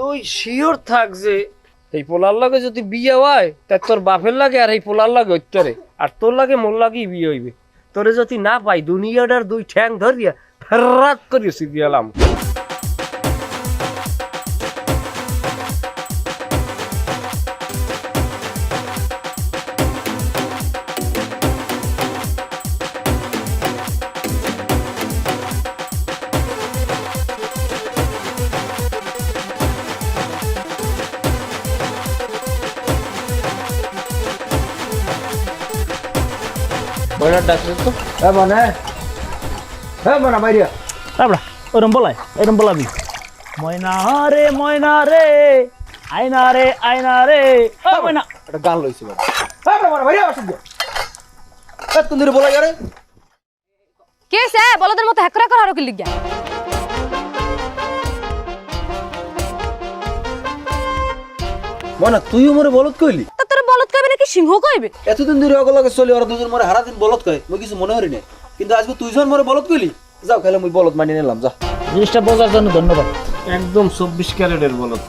তুই শিওর থাক যে এই পোলার লাগে যদি বিয়ে হয় তা তোর বাপের লাগে আর এই পোলার লাগে ওইটারে আর তোর লাগে মোর লাগেই বিয়ে হইবে। তোরে যদি না পাই দুনিয়াটার দুই ঠ্যাং ধরিয়া ফেরাত করিয়া গেলাম ময়নার ডাক্তার তো? হ্যাঁ মানে হ্যাঁ মানে বাইরিয়া তারপর ওরম বলাই বলাবি। ময়না রে ময়না রে আয়না রে আয়না রে ও ময়না। একটা গান লইছি মানে হ্যাঁ মানে বাইরিয়া আসুন তুমি বলা যারে কে সে? বলদের মতো হ্যাকরা করা হারো কি লিগা মানে তুইও মরে বলত কইলি? তো তোর বলদ কইবে নাকি সিংহ কইবে? এতদিন ধরে অগল চলি ওরা দুজন মরে হারা দিন বলত কয়। মই কিছু মনে হরি নাই কিন্তু আজকে তুইজন মরে বলত কইলি? যাও খাইলে মুই বলত মানি নিলাম যা। জিনিসটা বোঝার জন্য ধন্যবাদ। একদম চব্বিশ ক্যারেটের বলত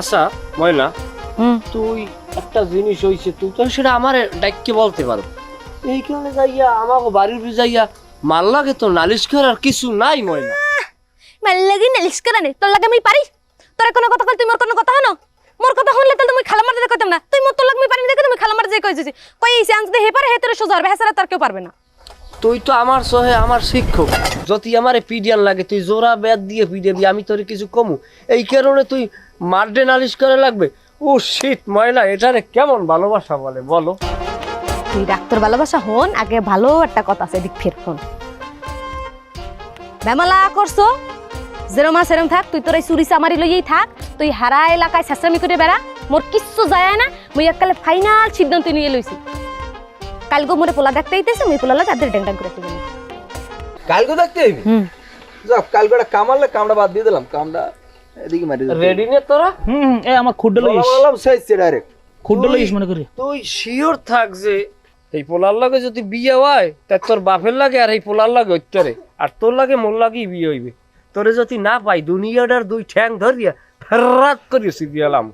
আচ্ছা ময়না হুম। তুই একটা জিনিস হইছে তুই তো সেটা আমার ডাইককে বলতে পারো। এই কারণে যাইয়া আমাকে বাড়ির যাইয়া মাল লাগে তো নালিশ করার কিছু নাই ময়না। মাল লাগি নালিশ করে নে তোর লাগে আমি পারি? তোর কোনো কথা কই তুই মোর কোনো কথা তুমি খালা মারতে কইতাম না। তুই মোর তোর লাগে আমি পারি দেখে তুমি খালা মারতে যাই কইছিস কই এই চান্স দে হে পারে হে তোর সোজা হবে হেসারা তোর কেউ পারবে না। তুই তো আমার সহে আমার শিক্ষক। যদি আমারে পিডিয়ান লাগে তুই জোড়া ব্যাদ দিয়ে পিডিয়াবি আমি তোর কিছু কমু। এই কারণে তুই মারডে নালিশ করে লাগবে। ও শীত ময়না এটারে কেমন ভালোবাসা বলে বলো। তুই ডাক্তার ভালোবাসা হন আগে ভালো একটা কথা আছে এদিক ফের ফোন। বেমালা করছ? যেরম সেরম থাক তুই তোর এই চুরি চামারি লইয়েই থাক তুই হারা এলাকায় চেষ্টামি করে বেড়া। মোর কিচ্ছু যায় না মুই এককালে ফাইনাল সিদ্ধান্ত নিয়ে লইছি। কালকে মোরে পোলা দেখতে আইতেছে মুই পোলা তাদের ড্যাং ড্যাং করে দিবি কালকে দেখতে আইবি? হুম। যাও কালকে একটা কামারলে কামটা বাদ দিয়ে দিলাম কামটা এদিকে মারি রেডি নে তোরা? হুম এ আমার খুড্ড লাগিস বললাম শেষ ডাইরেক্ট খুড্ড লাগিস মনে করি তুই শিওর থাক যে এই পোলার লাগে যদি বিয়ে হয় তা তোর বাপের লাগে আর এই পোলার লাগে ওইটারে আর তোর লাগে মোর লাগেই বিয়ে হইবে তোরে যদি না পাই দুনিয়াটার দুই ঠ্যাং ধরিয়া ফেরাত করিয়া গেলাম